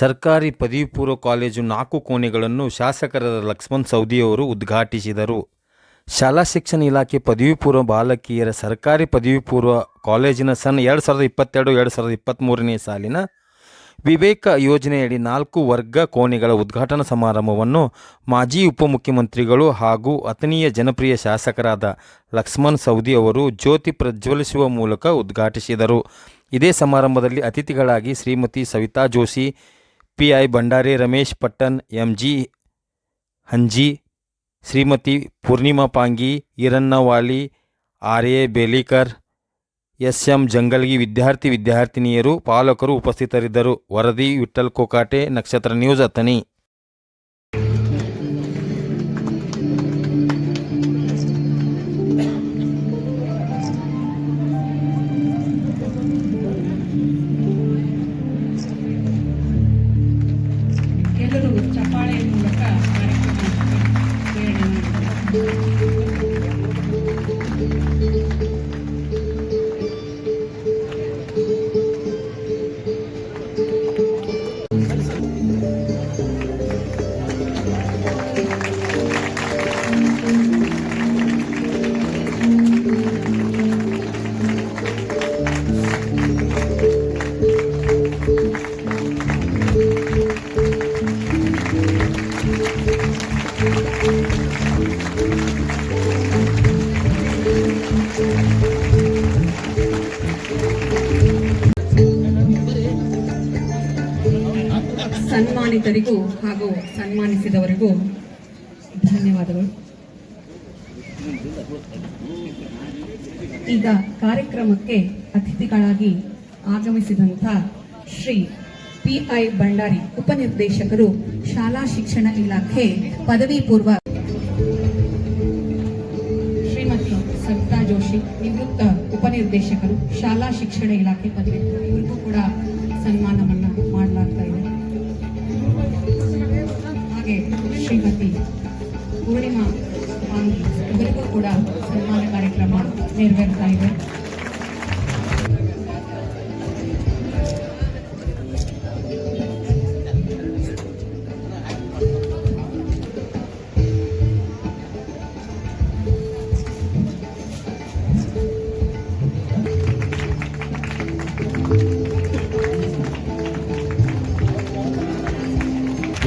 ಸರ್ಕಾರಿ ಪದವಿ ಪೂರ್ವ ಕಾಲೇಜು ನಾಲ್ಕು ಕೋಣೆಗಳನ್ನು ಶಾಸಕರಾದ ಲಕ್ಷ್ಮಣ್ ಸೌದಿಯವರು ಉದ್ಘಾಟಿಸಿದರು. ಶಾಲಾ ಶಿಕ್ಷಣ ಇಲಾಖೆ ಪದವಿ ಪೂರ್ವ ಬಾಲಕಿಯರ ಸರ್ಕಾರಿ ಪದವಿ ಪೂರ್ವ ಕಾಲೇಜಿನ ಸನ್ ಎರಡು ಸಾವಿರದ ಇಪ್ಪತ್ತೆರಡು, ಎರಡು ಸಾವಿರದ ಇಪ್ಪತ್ತ್ಮೂರನೇ ಸಾಲಿನ ವಿವೇಕ ಯೋಜನೆಯಡಿ ನಾಲ್ಕು ವರ್ಗ ಕೋಣೆಗಳ ಉದ್ಘಾಟನಾ ಸಮಾರಂಭವನ್ನು ಮಾಜಿ ಉಪಮುಖ್ಯಮಂತ್ರಿಗಳು ಹಾಗೂ ಅತನೀಯ ಜನಪ್ರಿಯ ಶಾಸಕರಾದ ಲಕ್ಷ್ಮಣ್ ಸೌದಿ ಅವರು ಜ್ಯೋತಿ ಪ್ರಜ್ವಲಿಸುವ ಮೂಲಕ ಉದ್ಘಾಟಿಸಿದರು. ಇದೇ ಸಮಾರಂಭದಲ್ಲಿ ಅತಿಥಿಗಳಾಗಿ Shrimati Savita Joshi P I Bhandari Ramesh Pattan M G Hanji, Shrimati Purnima Pangi Irannavali R A Belikar S M Jangalgi ವಿದ್ಯಾರ್ಥಿ ವಿದ್ಯಾರ್ಥಿನಿಯರು, ಪಾಲಕರು ಉಪಸ್ಥಿತರಿದ್ದರು. ವರದಿ ವಿಠಲ್ ಕೋಕಾಟೆ, ನಕ್ಷತ್ರ ನ್ಯೂಸ್ ಅಥಣಿ ಸನ್ಮಾನಿತರಿಗೂ ಹಾಗೂ ಸನ್ಮಾನಿಸಿದವರಿಗೂ ಧನ್ಯವಾದಗಳು. ಈಗ ಕಾರ್ಯಕ್ರಮಕ್ಕೆ ಅತಿಥಿಗಳಾಗಿ ಆಗಮಿಸಿದಂಥ Shri P I I Bhandari ಉಪನಿರ್ದೇಶಕರು, ಶಾಲಾ ಶಿಕ್ಷಣ ಇಲಾಖೆ ಪದವಿ ಪೂರ್ವ ಶ್ರೀಮತಿ ಸವಿತಾ ಜೋಶಿ, ನಿವೃತ್ತ ಉಪನಿರ್ದೇಶಕರು, ಶಾಲಾ ಶಿಕ್ಷಣ ಇಲಾಖೆ ಪದವಿ ಇವರಿಗೂ ಕೂಡ ಸನ್ಮಾನವನ್ನ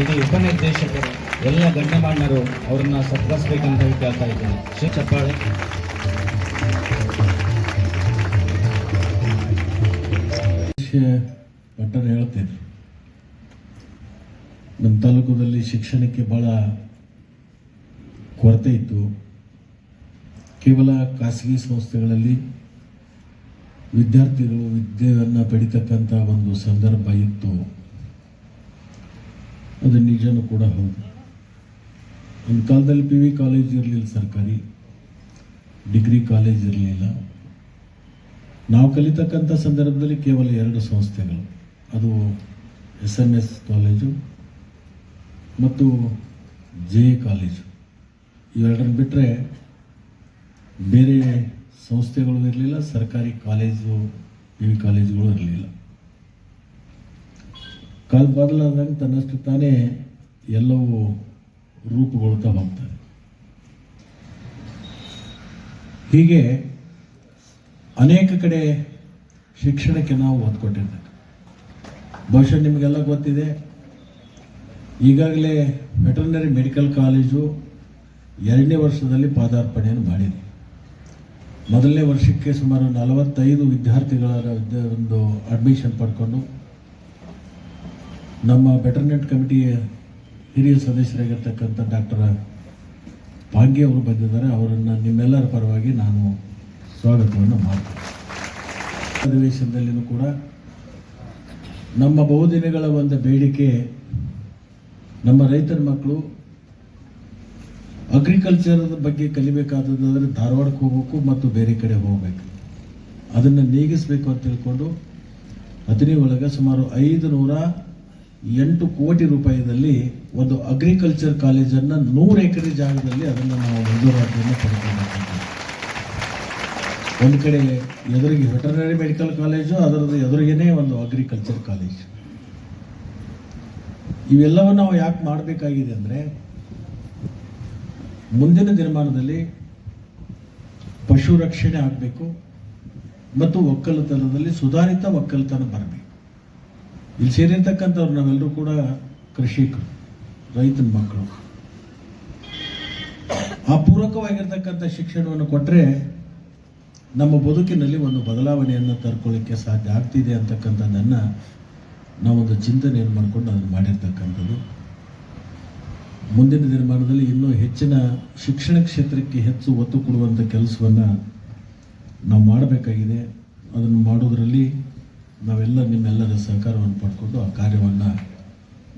ಇಡೀ ಉಪನಿರ್ದೇಶಕರು ಎಲ್ಲ ಗಣ್ಯಮಾನ್ಯರು ಅವ್ರನ್ನ ಸತ್ಕರಿಸ್ಬೇಕಂತ ಕೇಳ್ತಾ ಇದ್ದೀನಿ. ಶ್ರೀ ಚಪ್ಪಾಳೆ. ಪಟ್ಟಣ ಹೇಳ್ತಿದ್ರು ನಮ್ಮ ತಾಲೂಕದಲ್ಲಿ ಶಿಕ್ಷಣಕ್ಕೆ ಭಾಳ ಕೊರತೆ ಇತ್ತು. ಕೇವಲ ಖಾಸಗಿ ಸಂಸ್ಥೆಗಳಲ್ಲಿ ವಿದ್ಯಾರ್ಥಿಗಳು ವಿದ್ಯೆಯನ್ನು ಪಡಿತಕ್ಕಂಥ ಒಂದು ಸಂದರ್ಭ ಇತ್ತು. ಅದು ನಿಜನೂ ಕೂಡ ಹೌದು. ಒಂದು ಕಾಲದಲ್ಲಿ ಪಿ ವಿ ಕಾಲೇಜ್ ಇರಲಿಲ್ಲ ಸರ್ಕಾರಿ, ಡಿಗ್ರಿ ಕಾಲೇಜ್ ಇರಲಿಲ್ಲ. ನಾವು ಕಲಿತಕ್ಕಂಥ ಸಂದರ್ಭದಲ್ಲಿ ಕೇವಲ ಎರಡು ಸಂಸ್ಥೆಗಳು. ಅದು ಎಸ್ ಎಂ ಎಸ್ ಕಾಲೇಜು ಮತ್ತು ಜೆ ಎ ಕಾಲೇಜು ಇವೆರಡನ್ನು ಬಿಟ್ಟರೆ ಬೇರೆ ಸಂಸ್ಥೆಗಳು ಇರಲಿಲ್ಲ, ಸರ್ಕಾರಿ ಕಾಲೇಜು ವಿ ಕಾಲೇಜುಗಳು ಇರಲಿಲ್ಲ. ಕಾಲ ಬದಲಾದಂಗೆ ತನ್ನಷ್ಟು ತಾನೇ ಎಲ್ಲವೂ ರೂಪುಗೊಳ್ತಾ ಹೋಗ್ತದೆ ಹೀಗೆ ಅನೇಕ ಕಡೆ ಶಿಕ್ಷಣಕ್ಕೆ ನಾವು ಒತ್ತು ಬಹುಶಃ ನಿಮಗೆಲ್ಲ ಗೊತ್ತಿದೆ, ಈಗಾಗಲೇ ವೆಟರ್ನರಿ ಮೆಡಿಕಲ್ ಕಾಲೇಜು ಎರಡನೇ ವರ್ಷದಲ್ಲಿ ಪಾದಾರ್ಪಣೆಯನ್ನು ಮಾಡಿದೆ. ಮೊದಲನೇ ವರ್ಷಕ್ಕೆ ಸುಮಾರು ನಲವತ್ತೈದು ವಿದ್ಯಾರ್ಥಿಗಳ ವಿದ್ಯಾ- ಒಂದು ಅಡ್ಮಿಷನ್ ಪಡ್ಕೊಂಡು ನಮ್ಮ ಬೆಟರ್ನೆಟ್ ಕಮಿಟಿಯ ಹಿರಿಯ ಸದಸ್ಯರಾಗಿರ್ತಕ್ಕಂಥ ಡಾಕ್ಟರ್ ಪಾಂಗೆ ಅವರು ಬಂದಿದ್ದಾರೆ. ಅವರನ್ನು ನಿಮ್ಮೆಲ್ಲರ ಪರವಾಗಿ ನಾನು ಸ್ವಾಗತವನ್ನು ಮಾಡ್ತೀವಿ ಅಧಿವೇಶನದಲ್ಲಿಯೂ ಕೂಡ ನಮ್ಮ ಬಹುದಿನಗಳ ಒಂದು ಬೇಡಿಕೆ ನಮ್ಮ ರೈತರ ಮಕ್ಕಳು ಅಗ್ರಿಕಲ್ಚರ್ ಬಗ್ಗೆ ಕಲಿಬೇಕಾದದ್ದಾದರೆ ಧಾರವಾಡಕ್ಕೆ ಹೋಗಬೇಕು ಮತ್ತು ಬೇರೆ ಕಡೆ ಹೋಗಬೇಕು. ಅದನ್ನು ನೀಗಿಸಬೇಕು ಅಂತ ತಿಳ್ಕೊಂಡು ಹದಿನೈದು ಒಳಗೆ ಸುಮಾರು ಐದು ನೂರ ಎಂಟು ಕೋಟಿ ರೂಪಾಯಿದಲ್ಲಿ ಒಂದು ಅಗ್ರಿಕಲ್ಚರ್ ಕಾಲೇಜನ್ನು ನೂರು ಎಕರೆ ಜಾಗದಲ್ಲಿ ಅದನ್ನು ನಾವು ಮಂಜೂರಾತಿಯನ್ನು ಪಡ್ಕೊಂಡಿದ್ದೀವಿ. ಒಂದು ಕಡೆ ಎದುರಿಗೆ ವೆಟರ್ನರಿ ಮೆಡಿಕಲ್ ಕಾಲೇಜು, ಅದರದ್ದು ಎದುರಿಗೇನೆ ಒಂದು ಅಗ್ರಿಕಲ್ಚರ್ ಕಾಲೇಜ್ ಇವೆಲ್ಲವನ್ನು ನಾವು ಯಾಕೆ ಮಾಡಬೇಕಾಗಿದೆ ಅಂದರೆ, ಮುಂದಿನ ದಿನಮಾನದಲ್ಲಿ ಪಶು ರಕ್ಷಣೆ ಆಗಬೇಕು ಮತ್ತು ಒಕ್ಕಲುತನದಲ್ಲಿ ಸುಧಾರಿತ ಒಕ್ಕಲುತನ ಬರಬೇಕು. ಇಲ್ಲಿ ಸೇರಿರ್ತಕ್ಕಂಥವ್ರು ನಾವೆಲ್ಲರೂ ಕೂಡ ಕೃಷಿಕರು, ರೈತನ ಮಕ್ಕಳು. ಆ ಪೂರಕವಾಗಿರ್ತಕ್ಕಂಥ ಶಿಕ್ಷಣವನ್ನು ಕೊಟ್ಟರೆ ನಮ್ಮ ಬದುಕಿನಲ್ಲಿ ಒಂದು ಬದಲಾವಣೆಯನ್ನು ತರ್ಕೊಳ್ಳಿಕ್ಕೆ ಸಾಧ್ಯ ಆಗ್ತಿದೆ ಅಂತಕ್ಕಂಥದ್ದನ್ನು ನಾವೊಂದು ಚಿಂತನೆಯನ್ನು ಮಾಡಿಕೊಂಡು ಅದನ್ನು ಮಾಡಿರ್ತಕ್ಕಂಥದ್ದು. ಮುಂದಿನ ದಿನಮಾನದಲ್ಲಿ ಇನ್ನೂ ಹೆಚ್ಚಿನ ಶಿಕ್ಷಣ ಕ್ಷೇತ್ರಕ್ಕೆ ಹೆಚ್ಚು ಒತ್ತು ಕೊಡುವಂಥ ಕೆಲಸವನ್ನು ನಾವು ಮಾಡಬೇಕಾಗಿದೆ. ಅದನ್ನು ಮಾಡೋದರಲ್ಲಿ ನಾವೆಲ್ಲ ನಿಮ್ಮೆಲ್ಲರ ಸಹಕಾರವನ್ನು ಪಡ್ಕೊಂಡು ಆ ಕಾರ್ಯವನ್ನು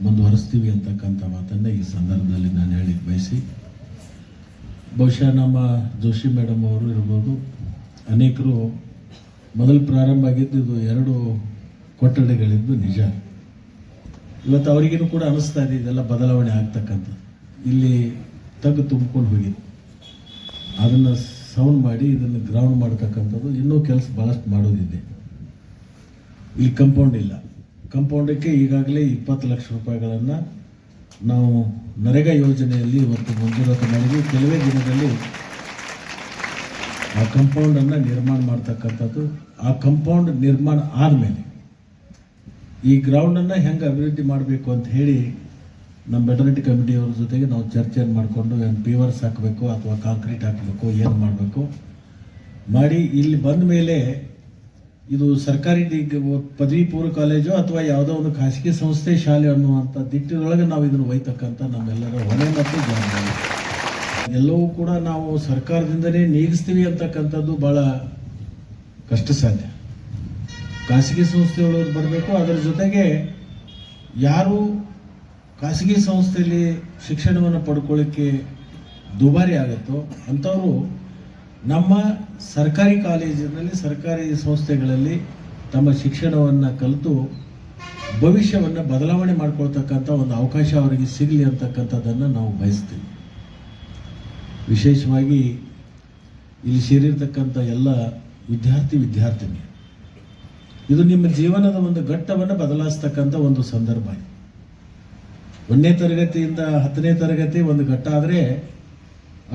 ಮುಂದುವರಿಸ್ತೀವಿ ಅಂತಕ್ಕಂಥ ಮಾತನ್ನು ಈ ಸಂದರ್ಭದಲ್ಲಿ ನಾನು ಹೇಳಿಕ್ಕೆ ಬಯಸಿ. ಬಹುಶಃ ನಮ್ಮ ಜೋಶಿ ಮೇಡಮ್ ಅವರು ಇರ್ಬೋದು ಅನೇಕರು ಮೊದಲು ಪ್ರಾರಂಭ ಆಗಿದ್ದು ಇದು ಎರಡು ಕೊಠಡಿಗಳಿದ್ದು ನಿಜ. ಇವತ್ತು ಅವರಿಗೂ ಕೂಡ ಅನಿಸ್ತಾ ಇದೆ, ಇದೆಲ್ಲ ಬದಲಾವಣೆ ಆಗ್ತಕ್ಕಂಥದ್ದು. ಇಲ್ಲಿ ತಗ್ಗು ತುಂಬ್ಕೊಂಡು ಹೋಗಿದೆ. ಅದನ್ನು ಸೌಂಡ್ ಮಾಡಿ, ಇದನ್ನು ಗ್ರೌಂಡ್ ಮಾಡ್ತಕ್ಕಂಥದ್ದು ಇನ್ನೂ ಕೆಲಸ ಭಾಳಷ್ಟು ಮಾಡೋದಿದೆ. ಇಲ್ಲಿ ಕಂಪೌಂಡ್ ಇಲ್ಲ. ಕಂಪೌಂಡಕ್ಕೆ ಈಗಾಗಲೇ ಇಪ್ಪತ್ತು ಲಕ್ಷ ರೂಪಾಯಿಗಳನ್ನು ನಾವು ನರೇಗಾ ಯೋಜನೆಯಲ್ಲಿ ಇವತ್ತು ಮಂಜೂರಾತಿ ಮಾಡಿದ್ವಿ. ಕೆಲವೇ ದಿನದಲ್ಲಿ ಆ ಕಂಪೌಂಡನ್ನು ನಿರ್ಮಾಣ ಮಾಡ್ತಕ್ಕಂಥದ್ದು, ಆ ಕಂಪೌಂಡ್ ನಿರ್ಮಾಣ ಆದಮೇಲೆ ಈ ಗ್ರೌಂಡನ್ನು ಹೆಂಗೆ ಅಭಿವೃದ್ಧಿ ಮಾಡಬೇಕು ಅಂತ ಹೇಳಿ ನಮ್ಮ ಬೆಟರ್ನಿಟಿ ಕಮಿಟಿಯವ್ರ ಜೊತೆಗೆ ನಾವು ಚರ್ಚೆಯನ್ನು ಮಾಡಿಕೊಂಡು ಏನು ಪೀವರ್ಸ್ ಹಾಕಬೇಕು ಅಥವಾ ಕಾಂಕ್ರೀಟ್ ಹಾಕಬೇಕು, ಏನು ಮಾಡಬೇಕು ಮಾಡಿ ಇಲ್ಲಿ ಬಂದ ಮೇಲೆ ಇದು ಸರ್ಕಾರಿ ಪದವಿ ಪೂರ್ವ ಕಾಲೇಜು ಅಥವಾ ಯಾವುದೋ ಒಂದು ಖಾಸಗಿ ಸಂಸ್ಥೆ ಶಾಲೆ ಅನ್ನುವಂಥ ದಿಟ್ಟಿನೊಳಗೆ ನಾವು ಇದನ್ನು ಒಯ್ತಕ್ಕಂಥ ನಮ್ಮೆಲ್ಲರ ಹೊಣೆ ಮತ್ತು ಜವಾಬ್ದಾರಿ. ಎಲ್ಲವೂ ಕೂಡ ನಾವು ಸರ್ಕಾರದಿಂದಲೇ ನೀಗಿಸ್ತೀವಿ ಅಂತಕ್ಕಂಥದ್ದು ಭಾಳ ಕಷ್ಟ ಸಾಧ್ಯ ಖಾಸಗಿ ಸಂಸ್ಥೆಗಳು ಬರಬೇಕು, ಅದರ ಜೊತೆಗೆ ಯಾರು ಖಾಸಗಿ ಸಂಸ್ಥೆಯಲ್ಲಿ ಶಿಕ್ಷಣವನ್ನು ಪಡ್ಕೊಳ್ಳಿಕ್ಕೆ ದುಬಾರಿ ಆಗುತ್ತೋ ಅಂಥವರು ನಮ್ಮ ಸರ್ಕಾರಿ ಕಾಲೇಜಿನಲ್ಲಿ, ಸರ್ಕಾರಿ ಸಂಸ್ಥೆಗಳಲ್ಲಿ ತಮ್ಮ ಶಿಕ್ಷಣವನ್ನು ಕಲಿತು ಭವಿಷ್ಯವನ್ನು ಬದಲಾವಣೆ ಮಾಡ್ಕೊಳ್ತಕ್ಕಂಥ ಒಂದು ಅವಕಾಶ ಅವರಿಗೆ ಸಿಗಲಿ ಅಂತಕ್ಕಂಥದ್ದನ್ನು ನಾವು ಬಯಸ್ತೀವಿ. ವಿಶೇಷವಾಗಿ ಇಲ್ಲಿ ಸೇರಿರ್ತಕ್ಕಂಥ ಎಲ್ಲ ವಿದ್ಯಾರ್ಥಿ ವಿದ್ಯಾರ್ಥಿನಿ. ಇದು ನಿಮ್ಮ ಜೀವನದ ಒಂದು ಘಟ್ಟವನ್ನು ಬದಲಾಯಿಸ್ತಕ್ಕಂಥ ಒಂದು ಸಂದರ್ಭ ಒಂದನೇ ತರಗತಿಯಿಂದ ಹತ್ತನೇ ತರಗತಿ ಒಂದು ಘಟ್ಟ ಆದರೆ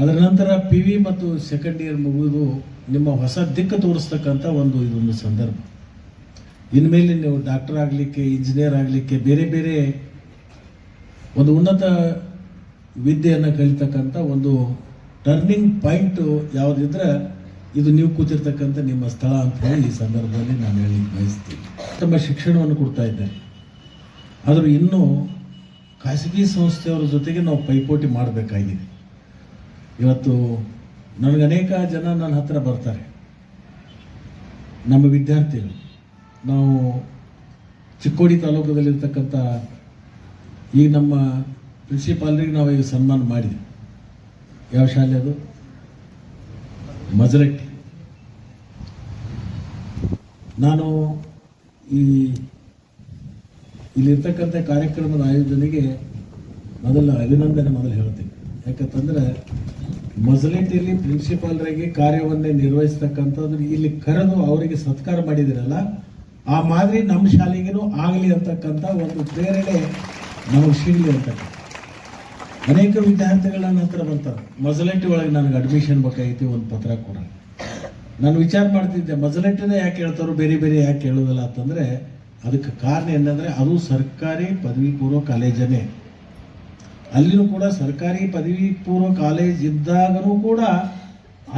ಅದರ ನಂತರ ಪಿ ವಿ ಮತ್ತು ಸೆಕೆಂಡ್ ಇಯರ್ ಮುಗಿದು ನಿಮ್ಮ ಹೊಸ ದಿಕ್ಕು ತೋರಿಸ್ತಕ್ಕಂಥ ಒಂದು ಇದೊಂದು ಸಂದರ್ಭ. ಇನ್ಮೇಲೆ ನೀವು ಡಾಕ್ಟರ್ ಆಗಲಿಕ್ಕೆ ಇಂಜಿನಿಯರ್ ಆಗಲಿಕ್ಕೆ ಬೇರೆ ಬೇರೆ ಒಂದು ಉನ್ನತ ವಿದ್ಯೆಯನ್ನು ಕಲಿತಕ್ಕಂಥ ಒಂದು ಟರ್ನಿಂಗ್ ಪಾಯಿಂಟ್ ಯಾವುದಿದ್ರೆ ಇದು ನೀವು ಕೂತಿರ್ತಕ್ಕಂಥ ನಿಮ್ಮ ಸ್ಥಳ ಅಂತ ಹೇಳಿ ಈ ಸಂದರ್ಭದಲ್ಲಿ ನಾನು ಹೇಳಿ ಬಯಸ್ತೀನಿ. ತಮ್ಮ ಶಿಕ್ಷಣವನ್ನು ಕೊಡ್ತಾ ಇದ್ದಾರೆ ಆದರೂ ಇನ್ನೂ ಖಾಸಗಿ ಸಂಸ್ಥೆಯವರ ಜೊತೆಗೆ ನಾವು ಪೈಪೋಟಿ ಮಾಡಬೇಕಾಗಿದೆ. ಇವತ್ತು ನನಗೆ ಅನೇಕ ಜನ ನನ್ನ ಹತ್ರ ಬರ್ತಾರೆ. ನಮ್ಮ ವಿದ್ಯಾರ್ಥಿಗಳು. ನಾವು ಚಿಕ್ಕೋಡಿ ತಾಲೂಕದಲ್ಲಿರ್ತಕ್ಕಂಥ ಈಗ ನಮ್ಮ ಪ್ರಿನ್ಸಿಪಾಲ್ರಿಗೆ ನಾವು ಈಗ ಸನ್ಮಾನ ಮಾಡಿದ್ವಿ. ಯಾವ ಶಾಲೆ ಅದು? ಮಜರಟ್ಟಿ. ನಾನು ಈ ಇಲ್ಲಿರ್ತಕ್ಕಂಥ ಕಾರ್ಯಕ್ರಮದ ಆಯೋಜನೆಗೆ ಮೊದಲು ಅಭಿನಂದನೆ ಮೊದಲು ಹೇಳ್ತೀನಿ. ಯಾಕಂತಂದ್ರೆ ಮಜಲಿಟಿಯಲ್ಲಿ ಪ್ರಿನ್ಸಿಪಾಲ್ರಾಗಿ ಕಾರ್ಯವನ್ನೇ ನಿರ್ವಹಿಸ್ತಕ್ಕಂಥದ್ದು ಇಲ್ಲಿ ಕರೆದು ಅವರಿಗೆ ಸತ್ಕಾರ ಮಾಡಿದಿರಲ್ಲ, ಆ ಮಾದರಿ ನಮ್ಮ ಶಾಲೆಗೇನು ಆಗಲಿ ಅಂತಕ್ಕಂಥ ಒಂದು ಪ್ರೇರಣೆ ನಮಗೆ ಸಿಗಲಿ ಅಂತಕ್ಕಂಥ. ಅನೇಕ ವಿದ್ಯಾರ್ಥಿಗಳ ಹತ್ರ ಬರ್ತಾರೆ ಮಜಲೆಟ್ಟಿ ಒಳಗೆ ನನಗೆ ಅಡ್ಮಿಷನ್ ಬೇಕಾಗಿತ್ತು, ಒಂದು ಪತ್ರ ಕೊಡ. ನಾನು ವಿಚಾರ ಮಾಡ್ತಿದ್ದೆ ಮಜಲೆಟ್ಟಿನೇ ಯಾಕೆ ಹೇಳ್ತಾರೋ, ಬೇರೆ ಬೇರೆ ಯಾಕೆ ಹೇಳೋದಿಲ್ಲ ಅಂತಂದರೆ, ಅದಕ್ಕೆ ಕಾರಣ ಏನಂದರೆ, ಅದು ಸರ್ಕಾರಿ ಪದವಿ ಪೂರ್ವ ಕಾಲೇಜನೇ ಅಲ್ಲಿನೂ ಕೂಡ ಸರ್ಕಾರಿ ಪದವಿ ಪೂರ್ವ ಕಾಲೇಜ್ ಇದ್ದಾಗನೂ ಕೂಡ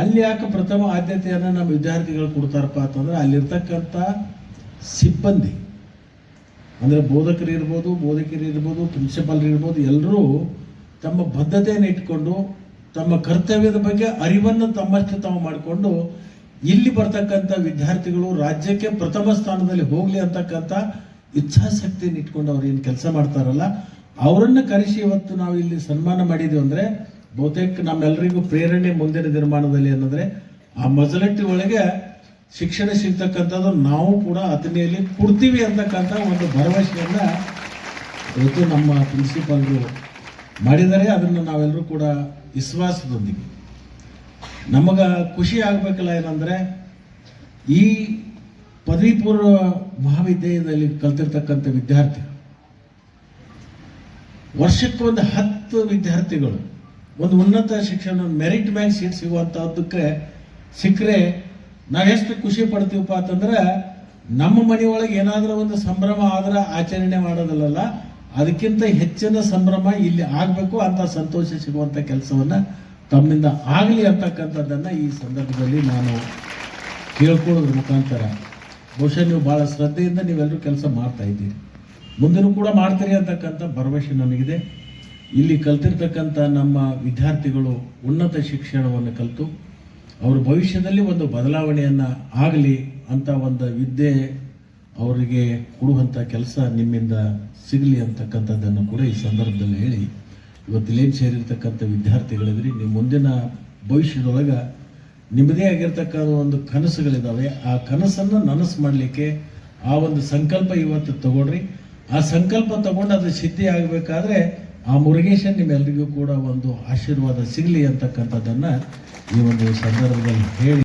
ಅಲ್ಲಿ ಯಾಕೆ ಪ್ರಥಮ ಆದ್ಯತೆಯನ್ನು ನಮ್ಮ ವಿದ್ಯಾರ್ಥಿಗಳು ಕೊಡ್ತಾರಪ್ಪ ಅಂತಂದ್ರೆ, ಅಲ್ಲಿರ್ತಕ್ಕಂಥ ಸಿಬ್ಬಂದಿ. ಅಂದರೆ ಬೋಧಕರು ಇರ್ಬೋದು ಬೋಧಕರು ಇರ್ಬೋದು ಪ್ರಿನ್ಸಿಪಾಲ್ ಇರ್ಬೋದು ಎಲ್ಲರೂ ತಮ್ಮ ಬದ್ಧತೆಯನ್ನು ಇಟ್ಕೊಂಡು, ತಮ್ಮ ಕರ್ತವ್ಯದ ಬಗ್ಗೆ ಅರಿವನ್ನು ತಮ್ಮಷ್ಟು ತಾವು ಮಾಡಿಕೊಂಡು, ಇಲ್ಲಿ ಬರ್ತಕ್ಕಂಥ ವಿದ್ಯಾರ್ಥಿಗಳು ರಾಜ್ಯಕ್ಕೆ ಪ್ರಥಮ ಸ್ಥಾನದಲ್ಲಿ ಹೋಗಲಿ ಅಂತಕ್ಕಂಥ ಇಚ್ಛಾಶಕ್ತಿಯನ್ನು ಇಟ್ಕೊಂಡು ಅವ್ರು ಏನು ಕೆಲಸ ಮಾಡ್ತಾರಲ್ಲ, ಅವರನ್ನು ಕರೆಸಿ ಇವತ್ತು ನಾವು ಇಲ್ಲಿ ಸನ್ಮಾನ ಮಾಡಿದ್ದೀವಿ ಅಂದರೆ, ಬಹುತೇಕ ನಮ್ಮೆಲ್ಲರಿಗೂ ಪ್ರೇರಣೆ ಮುಂದಿನ ನಿರ್ಮಾಣದಲ್ಲಿ ಅನ್ನೋದ್ರೆ ಆ ಮಜಲಟ್ಟಿ ಒಳಗೆ ಶಿಕ್ಷಣ ಸಿಗ್ತಕ್ಕಂಥದ್ದು ನಾವು ಕೂಡ ಅತನಿಯಲ್ಲಿ ಕೊಡ್ತೀವಿ ಅಂತಕ್ಕಂಥ ಒಂದು ಭರವಸೆಯನ್ನು ಇವತ್ತು ನಮ್ಮ ಪ್ರಿನ್ಸಿಪಾಲ್ರು ಮಾಡಿದ್ದಾರೆ ಅದನ್ನು ನಾವೆಲ್ಲರೂ ಕೂಡ ವಿಶ್ವಾಸದೊಂದಿಗೆ. ನಮಗೆ ಖುಷಿ ಆಗಬೇಕಲ್ಲ ಏನಂದರೆ, ಈ ಪದವಿ ಪೂರ್ವ ಮಹಾವಿದ್ಯಾಲಯದಲ್ಲಿ ಕಲ್ತಿರ್ತಕ್ಕಂಥ ವಿದ್ಯಾರ್ಥಿ, ವರ್ಷಕ್ಕೆ ಒಂದು ಹತ್ತು ವಿದ್ಯಾರ್ಥಿಗಳು, ಒಂದು ಉನ್ನತ ಶಿಕ್ಷಣ ಮೆರಿಟ್ ಮ್ಯಾಗ್ ಸೀಟ್ ಸಿಗುವಂಥದ್ದಕ್ಕೆ ಸಿಕ್ಕರೆ ನಾವೆಷ್ಟು ಖುಷಿ ಪಡ್ತೀವಪ್ಪ ಅಂತಂದ್ರೆ, ನಮ್ಮ ಮನೆಯೊಳಗೆ ಏನಾದರೂ ಒಂದು ಸಂಭ್ರಮ ಆದ್ರೆ ಆಚರಣೆ ಮಾಡೋದಲ್ಲ ಅದಕ್ಕಿಂತ ಹೆಚ್ಚಿನ ಸಂಭ್ರಮ ಇಲ್ಲಿ ಆಗಬೇಕು, ಅಂತ ಸಂತೋಷ ಸಿಗುವಂಥ ಕೆಲಸವನ್ನ ತಮ್ಮಿಂದ ಆಗಲಿ ಅಂತಕ್ಕಂಥದ್ದನ್ನು ಈ ಸಂದರ್ಭದಲ್ಲಿ ನಾನು ಕೇಳ್ಕೊಳ್ಳೋದ್ರ ಮುಖಾಂತರ. ಬಹುಶಃ ನೀವು ಭಾಳ ಶ್ರದ್ಧೆಯಿಂದ ನೀವೆಲ್ಲರೂ ಕೆಲಸ ಮಾಡ್ತಾ ಇದ್ದೀರಿ. ಮುಂದೆನೂ ಕೂಡ ಮಾಡ್ತೀರಿ ಅಂತಕ್ಕಂಥ ಭರವಸೆ ನನಗಿದೆ. ಇಲ್ಲಿ ಕಲ್ತಿರ್ತಕ್ಕಂಥ ನಮ್ಮ ವಿದ್ಯಾರ್ಥಿಗಳು ಉನ್ನತ ಶಿಕ್ಷಣವನ್ನು ಕಲಿತು, ಅವರು ಭವಿಷ್ಯದಲ್ಲಿ ಒಂದು ಬದಲಾವಣೆಯನ್ನು ಆಗಲಿ ಅಂತ ಒಂದು ವಿದ್ಯೆ ಅವರಿಗೆ ಕೊಡುವಂಥ ಕೆಲಸ ನಿಮ್ಮಿಂದ ಸಿಗಲಿ ಅಂತಕ್ಕಂಥದ್ದನ್ನು ಕೂಡ ಈ ಸಂದರ್ಭದಲ್ಲಿ ಹೇಳಿ, ಇವತ್ತು ಲೇನ್ ಸೇರಿರ್ತಕ್ಕಂಥ ವಿದ್ಯಾರ್ಥಿಗಳಿದ್ರಿ, ನಿಮ್ಮ ಮುಂದಿನ ಭವಿಷ್ಯದೊಳಗೆ ನಿಮ್ಮದೇ ಆಗಿರ್ತಕ್ಕಂಥ ಒಂದು ಕನಸುಗಳಿದ್ದಾವೆ ಆ ಕನಸನ್ನು ನನಸು ಮಾಡಲಿಕ್ಕೆ ಆ ಒಂದು ಸಂಕಲ್ಪ ಇವತ್ತು ತಗೊಳ್ರಿ. ಆ ಸಂಕಲ್ಪ ತಗೊಂಡು ಅದು ಸಿದ್ಧಿ ಆಗಬೇಕಾದ್ರೆ ಆ ಮುರುಗೇಶನ್ ನಿಮ್ಮೆಲ್ಲರಿಗೂ ಕೂಡ ಒಂದು ಆಶೀರ್ವಾದ ಸಿಗಲಿ ಅಂತಕ್ಕಂಥದ್ದನ್ನು ಈ ಒಂದು ಸಂದರ್ಭದಲ್ಲಿ ಹೇಳಿ.